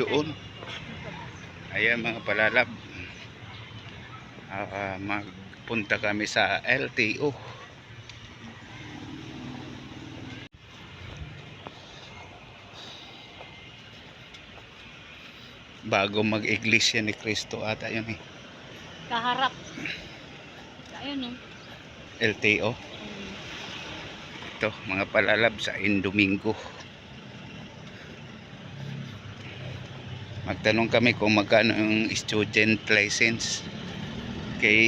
doon. Ayan mga palalab. Ah, magpunta kami sa LTO. Bago mag-iglesia ni Cristo ata yun eh. Kaharap. Ayun oh. LTO. Mm. Ito, mga palalab sa Indomingo. Magtanong kami kung magkano yung student license. Kay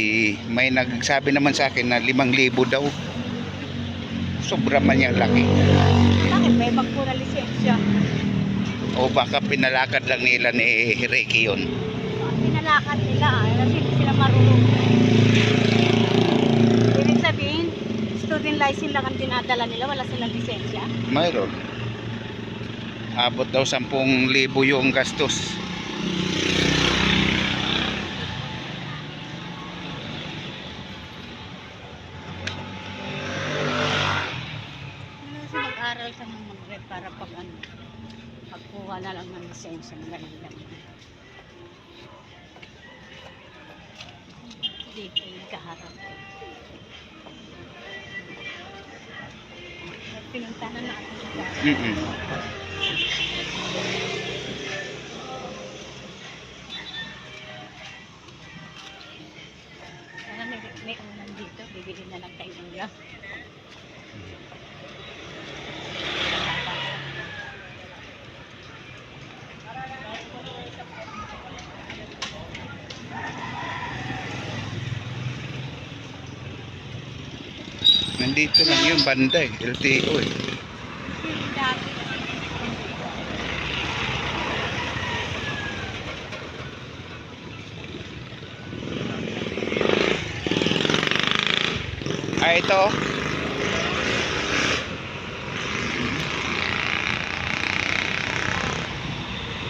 may nagsabi naman sa akin na 5,000 daw. Sobra man yung laki. Bakit may magpura lisensya? O baka pinalakad lang nila ni Ricky yun. Pinalakad nila, kasi hindi sila marunong. Ibig sabihin, student license lang ang dinadala nila, wala silang lisensya. Mayroon. Abot daw 10,000 yung gastos. Mag-aral ka ng mag-rep para pag ano, pagkuha na lang ng lisensya, magaling lang. Dito yung kaharap. Na yung kaharap. Nandito lang yun, banda eh. LTO eh. Ah, ito.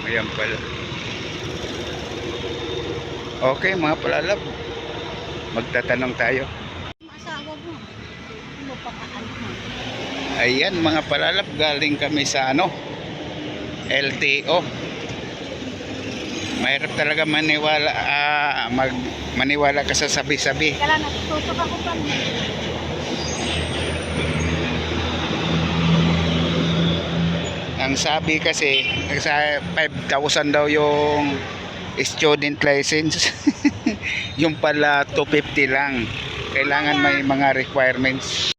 Ayan pala. Okay, mga palalab. Magtatanong tayo. Ang asawa mo. Ano mo pa ano mo? Ayan, mga palalab. Galing kami sa ano? LTO. Mahirap talaga maniwala, ah, mag, maniwala ka sa sabi-sabi. Kala natutusok ako pa mo. Ang sabi kasi, sa 5,000 daw yung student license. yung pala 250 lang. Kailangan may mga requirements.